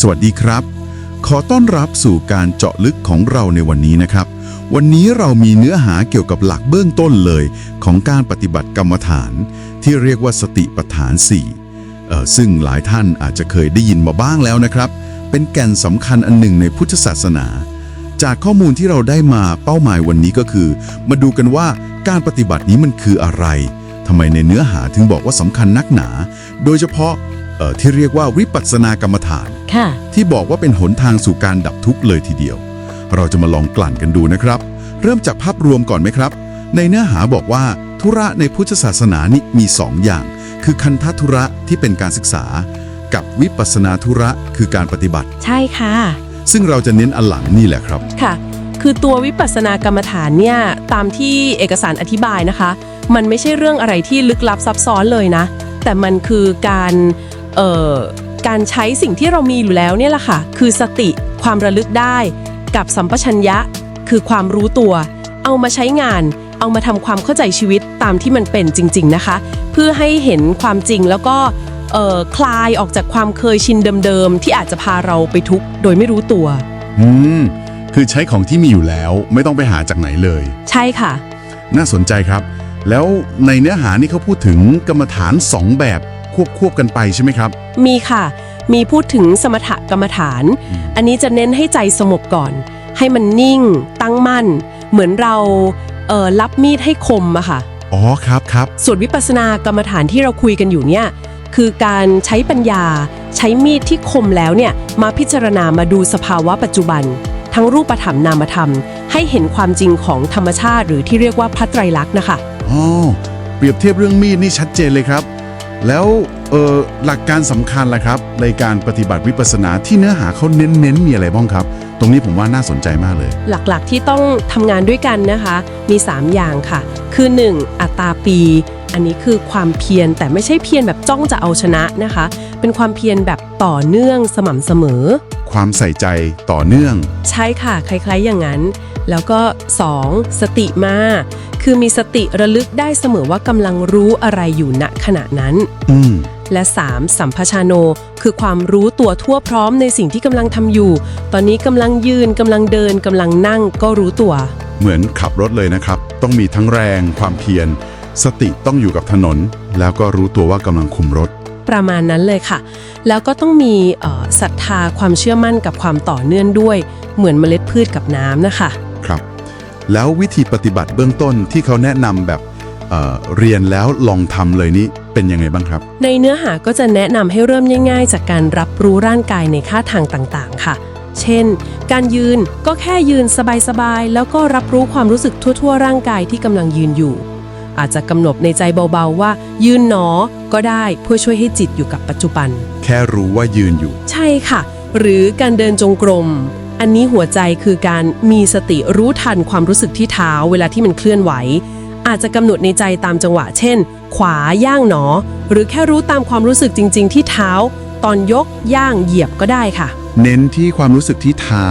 สวัสดีครับ ขอต้อนรับสู่การเจาะลึกของเราในวันนี้นะครับ วันนี้เรามีเนื้อหาเกี่ยวกับหลักเบื้องต้นเลย ของการปฏิบัติกรรมฐาน ที่เรียกว่าสติปัฏฐาน4เอ่อซึ่งหลายท่านอาจจะเคยได้ยินมาบ้างแล้วนะครับ เป็นแก่นสำคัญอันหนึ่งในพุทธศาสนา จากข้อมูลที่เราได้มาเป้าหมายวันนี้ก็คือ มาดูกันว่าการปฏิบัตินี้มันคืออะไรทำไมในเนื้อหาถึงบอกว่าสำคัญนักหนา โดยเฉพาะ ที่เรียกว่าวิปัสสนากรรมฐานค่ะที่บอกว่าเป็นหนทางสู่การดับทุกข์เลยทีเดียว เราจะมาลองกลั่นกันดูนะครับ เริ่มจากภาพรวมก่อนไหมครับ ในเนื้อหาบอกว่าธุระในพุทธศาสนานี่มีสองอย่าง คือคันธธุระที่เป็นการศึกษา กับวิปัสสนาธุระคือการปฏิบัติ ใช่ค่ะ ซึ่งเราจะเน้นอันหลังนี่แหละครับค่ะ คือตัววิปัสสนากรรมฐานเนี่ยตามที่เอกสารอธิบายนะคะ มันไม่ใช่เรื่องอะไรที่ลึกลับซับซ้อนเลยนะ แต่มันคือการ เอ่อการใช้สิ่งที่เรามีอยู่แล้วเนี่ยแหละค่ะ คือสติความระลึกได้ กับสัมปชัญญะ คือความรู้ตัว เอามาใช้งาน เอามาทำความเข้าใจชีวิตตามที่มันเป็นจริง ๆนะคะ เพื่อให้เห็นความจริงแล้วก็เอ่อคลายออกจากความเคยชินเดิมๆ ที่อาจจะพาเราไปทุกข์โดยไม่รู้ตัว อืม คือใช้ของที่มีอยู่แล้วไม่ต้องไปหาจากไหนเลย ใช่ค่ะ น่าสนใจครับ แล้วในเนื้อหานี่เขาพูดถึงกรรมฐานสองแบบ ควบควบกันไปใช่ไหมครับ มีค่ะ มีพูดถึงสมถกรรมฐาน อันนี้จะเน้นให้ใจสงบก่อน ให้มันนิ่ง ตั้งมั่น เหมือนเราเอ่อรับมีดให้คมอะค่ะ อ๋อครับครับส่วนวิปัสสนากรรมฐานที่เราคุยกันอยู่เนี่ย คือการใช้ปัญญา ใช้มีดที่คมแล้วเนี่ย มาพิจารณามาดูสภาวะปัจจุบัน ทั้งรูปธรรมนามธรรม ให้เห็นความจริงของธรรมชาติ หรือที่เรียกว่าพระไตรลักษณ์นะคะ อ๋อเปรียบเทียบเรื่องมีดนี่ชัดเจนเลยครับ แล้วเออหลักการสำคัญล่ะครับ ในการปฏิบัติวิปัสสนาที่เนื้อหาเขาเน้นๆมีอะไรบ้างครับ ตรงนี้ผมว่าน่าสนใจมากเลย หลักๆที่ต้องทำงานด้วยกันนะคะ มี 3 อย่างค่ะ คือ 1. อัตตาปี อันนี้คือความเพียรแต่ไม่ใช่เพียรแบบจ้องจะเอาชนะนะคะ เป็นความเพียรแบบต่อเนื่องสม่ำเสมอ ความใส่ใจต่อเนื่อง ใช่ค่ะ คล้ายๆอย่างนั้น แล้วก็ 2. สติมา คือมีสติระลึกได้เสมอว่ากำลังรู้อะไรอยู่ณขณะนั้น อืม และ 3. สัมพชาโน คือความรู้ตัวทั่วพร้อมในสิ่งที่กำลังทำอยู่ ตอนนี้กำลังยืนกำลังเดินกำลังนั่งก็รู้ตัว เหมือนขับรถเลยนะครับ ต้องมีทั้งแรงความเพียร สติต้องอยู่กับถนน แล้วก็รู้ตัวว่ากำลังคุมรถ ประมาณนั้นเลยค่ะ แล้วก็ต้องมีเอ่อศรัทธาความเชื่อมั่นกับความต่อเนื่องด้วย เหมือนเมล็ดพืชกับน้ำนะคะ ครับ แล้ววิธีปฏิบัติเบื้องต้นที่เขาแนะนำแบบเอ่อเรียนแล้วลองทำเลยนี่เป็นยังไงบ้างครับ ในเนื้อหาก็จะแนะนำให้เริ่มง่าย ๆ จากการรับรู้ร่างกายในค่าทางต่างๆ ค่ะ เช่น การยืนก็แค่ยืนสบายๆ แล้วก็รับรู้ความรู้สึกทั่ว ๆ ร่างกายที่กำลังยืนอยู่ อาจจะกำหนดในใจเบาๆว่า ยืนหนอก็ได้เพื่อช่วยให้จิตอยู่กับปัจจุบัน แค่รู้ว่ายืนอยู่ ใช่ค่ะ หรือการเดินจงกรม อันนี้หัวใจคือการมีสติรู้ทันความรู้สึกที่เท้าเวลาที่มันเคลื่อนไหว อาจจะกำหนดในใจตามจังหวะ เช่น ขวาย่างหนอ หรือแค่รู้ตามความรู้สึกจริง ๆ ที่เท้า ตอนยกย่างเหยียบก็ได้ค่ะ เน้นที่ความรู้สึกที่เท้า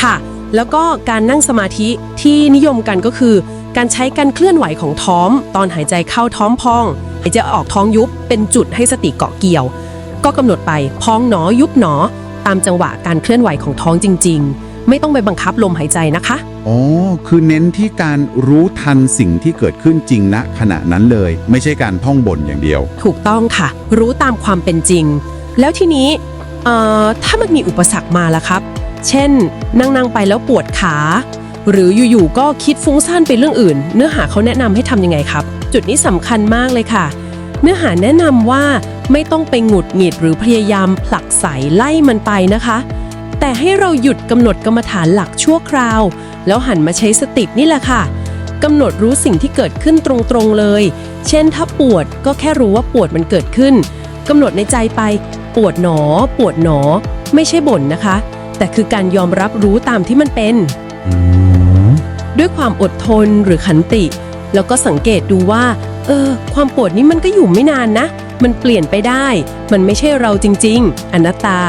ค่ะ แล้วก็การนั่งสมาธิที่นิยมกันก็คือ การใช้การเคลื่อนไหวของท้องตอนหายใจเข้าท้องพองหายใจออกท้องยุบเป็นจุดให้สติเกาะเกี่ยว ก็กำหนดไปพองหนอยุบหนอ ตามจังหวะการเคลื่อนไหวของท้องจริง ๆ ไม่ต้องไปบังคับลมหายใจนะคะ อ๋อ คือเน้นที่การรู้ทันสิ่งที่เกิดขึ้นจริงณขณะนั้นเลย ไม่ใช่การท่องบนอย่างเดียว ถูกต้องค่ะ รู้ตามความเป็นจริง แล้วทีนี้เอ่อถ้ามันมีอุปสรรคมาล่ะครับ เช่น นั่งๆไปแล้วปวดขา หรืออยู่ๆก็คิดฟุ้งซ่านไปเรื่องอื่น เนื้อหาเขาแนะนำให้ทำยังไงครับ จุดนี้สำคัญมากเลยค่ะ เนื้อหาแนะนำว่าไม่ต้องไปหงุดหงิดหรือพยายามผลักใสไล่มันไปนะคะ แต่ให้เราหยุดกำหนดกรรมฐานหลักชั่วคราว แล้วหันมาใช้สตินี่แหละค่ะกำหนดรู้สิ่งที่เกิดขึ้นตรงๆเลย เช่นถ้าปวดก็แค่รู้ว่าปวดมันเกิดขึ้นกำหนดในใจไป ปวดหนอ ปวดหนอ ไม่ใช่บ่นนะคะ แต่คือการยอมรับรู้ตามที่มันเป็น ด้วยความอดทนหรือขันติ แล้วก็สังเกตดูว่า เออ ความปวดนี้มันก็อยู่ไม่นานนะ มันเปลี่ยนไปได้ มันไม่ใช่เราจริง ๆ อนัตตา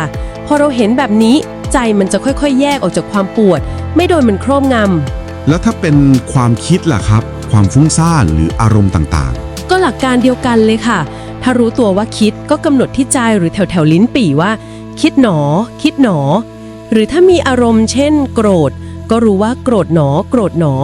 พอเราเห็นแบบนี้ใจมันจะค่อยๆ แยกออกจากความปวด ไม่โดนมันโครอบงำแล้วถ้าเป็นความคิดล่ะครับ ความฟุ้งซ่านหรืออารมณ์ต่างก็หลักการเดียวกันเลยค่ะ ถ้ารู้ตัวว่าคิดก็กำหนดที่ใจหรือแถวแถวๆลิ้นปี่ว่า คิดหนอ คิดหนอ หรือถ้ามีอารมณ์เช่น โกรธ ก็รู้ว่าโกรธหนอ โกรธหนอ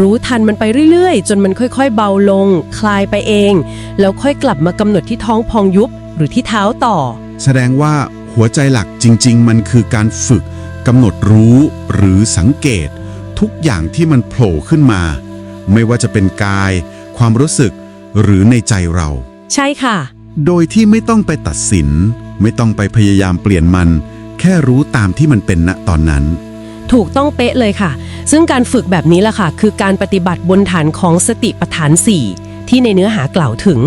รู้ทันมันไปเรื่อยๆ จนมันค่อยๆ เบาลง คลายไปเอง แล้วค่อยกลับมากำหนดที่ท้องพองยุบหรือที่เท้าต่อ แสดงว่าหัวใจหลักจริง ๆ มันคือการฝึกกำหนดรู้หรือสังเกต ทุกอย่างที่มันโผล่ขึ้นมา ไม่ว่าจะเป็นกาย ความรู้สึก หรือในใจเรา ใช่ค่ะ โดยที่ไม่ต้องไปตัดสิน ไม่ต้องไปพยายามเปลี่ยนมัน แค่รู้ตามที่มันเป็นณตอนนั้น ถูกต้องเป๊ะเลยค่ะ ซึ่งการฝึกแบบนี้ล่ะค่ะ คือการปฏิบัติบนฐานของสติปัฏฐาน 4 ที่ในเนื้อหากล่าวถึง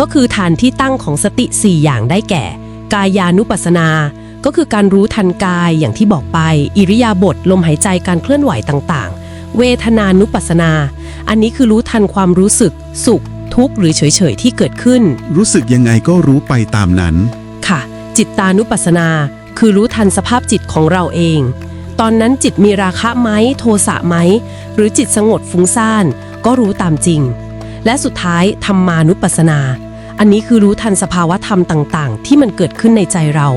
ก็คือฐานที่ตั้งของสติ 4 อย่างได้แก่ กายานุปัสสนา ก็คือการรู้ทันกายอย่างที่บอกไป อิริยาบถลมหายใจการเคลื่อนไหวต่างๆ เวทนานุปัสสนา อันนี้คือรู้ทันความรู้สึก สุข ทุกข์หรือเฉยๆที่เกิดขึ้น รู้สึกยังไงก็รู้ไปตามนั้น ค่ะ จิตตานุปัสสนา คือรู้ทันสภาพจิตของเราเอง ตอนนั้นจิตมีราคะไหมโทสะไหม หรือจิตสงบฟุ้งซ่าน ก็รู้ตามจริง และสุดท้ายธรรมานุปัสสนา อันนี้คือรู้ทันสภาวะธรรมต่าง ๆ ที่มันเกิดขึ้นในใจเรา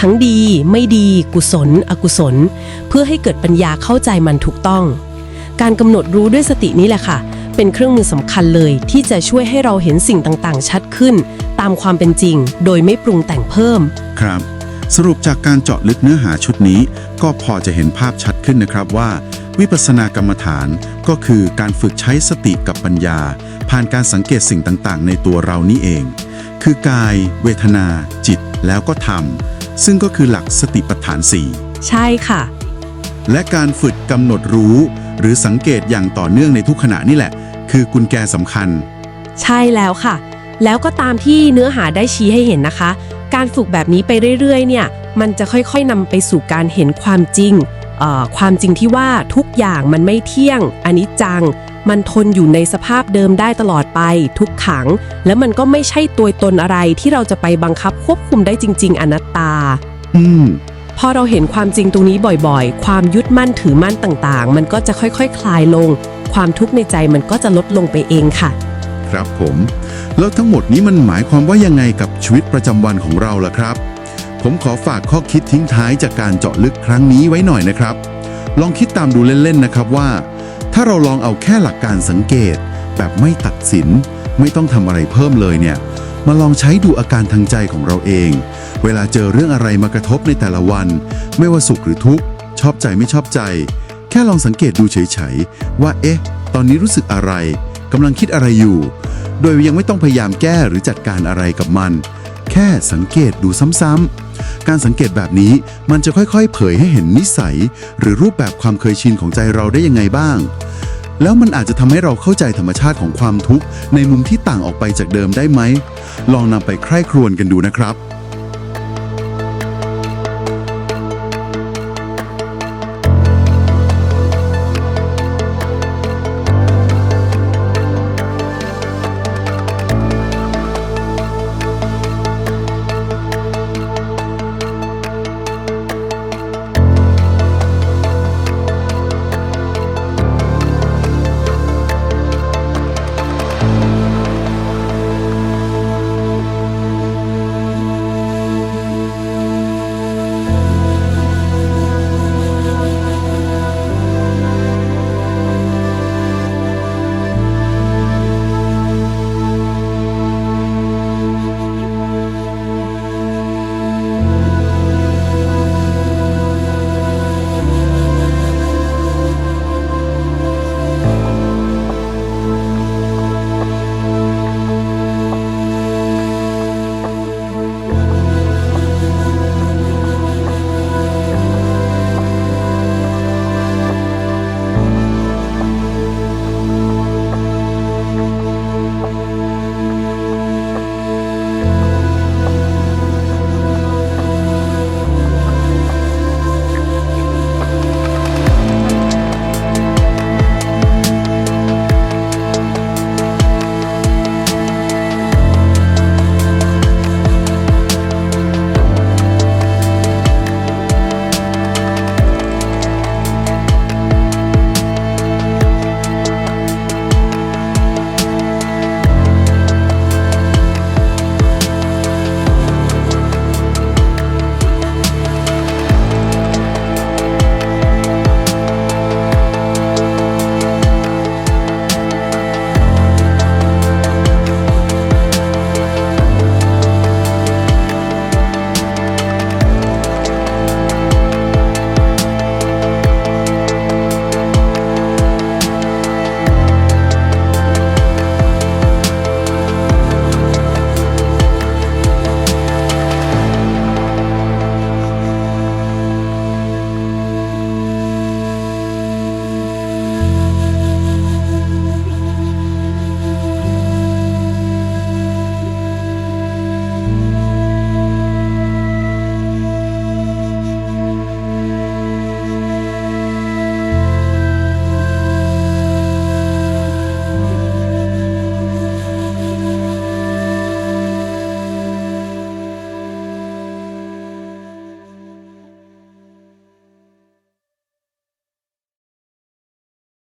ทั้งดีไม่ดี กุศล อกุศล เพื่อให้เกิดปัญญาเข้าใจมันถูกต้อง การกำหนดรู้ด้วยสตินี้แหละค่ะ เป็นเครื่องมือสำคัญเลย ที่จะช่วยให้เราเห็นสิ่งต่างๆ ชัดขึ้น ตามความเป็นจริง โดยไม่ปรุงแต่งเพิ่มครับ สรุปจากการเจาะลึกเนื้อหาชุดนี้ ก็พอจะเห็นภาพชัดขึ้นนะครับว่า วิปัสสนากรรมฐานก็คือการฝึกใช้สติกับปัญญา ผ่านการสังเกตสิ่งต่างๆ ในตัวเรานี่เอง คือกาย เวทนา จิตแล้วก็ธรรม ซึ่งก็คือหลักสติปัฏฐาน 4 ใช่ค่ะ และการฝึกกำหนดรู้ หรือสังเกตอย่างต่อเนื่องในทุกขณะนี่แหละ คือกุญแจสำคัญ ใช่แล้วค่ะ แล้วก็ตามที่เนื้อหาได้ชี้ให้เห็นนะคะ การฝึกแบบนี้ไปเรื่อยๆ เนี่ยมันจะค่อยๆนำไปสู่การเห็นความจริงเอ่อความจริงที่ว่าทุกอย่างมันไม่เที่ยงอันนี้จัง มันทนอยู่ในสภาพเดิมได้ตลอดไป ทุกขัง แล้วมันก็ไม่ใช่ตัวตนอะไรที่เราจะไปบังคับควบคุมได้จริง ๆ อนัตตา อืมพอเราเห็นความจริงตรงนี้บ่อยๆ ความยึดมั่นถือมั่นต่างๆ มันก็จะค่อยๆคลายลง ความทุกข์ในใจมันก็จะลดลงไปเองค่ะ ครับผม แล้วทั้งหมดนี้มันหมายความว่ายังไงกับชีวิตประจำวันของเราล่ะครับ ผมขอฝากข้อคิดทิ้งท้ายจากการเจาะลึกครั้งนี้ไว้หน่อยนะครับ ลองคิดตามดูเล่นๆนะครับว่า ถ้าเราลองเอาแค่หลักการสังเกต แบบไม่ตัดสิน ไม่ต้องทำอะไรเพิ่มเลยเนี่ยมาลองใช้ดูอาการทางใจของเราเอง เวลาเจอเรื่องอะไรมากระทบในแต่ละวัน ไม่ว่าสุขหรือทุกข์ ชอบใจไม่ชอบใจ แค่ลองสังเกตดูเฉยๆ ว่าเอ๊ะ ตอนนี้รู้สึกอะไร กำลังคิดอะไรอยู่ โดยยังไม่ต้องพยายามแก้หรือจัดการอะไรกับมัน แค่สังเกตดูซ้ำๆ การสังเกตแบบนี้มันจะค่อยๆ เผยให้เห็นนิสัย หรือรูปแบบความเคยชินของใจเราได้ยังไงบ้าง แล้วมันอาจจะทำให้เราเข้าใจธรรมชาติของความทุกข์ในมุมที่ต่างออกไปจากเดิมได้ไหม ลองนำไปใคร่ครวญกันดูนะครับ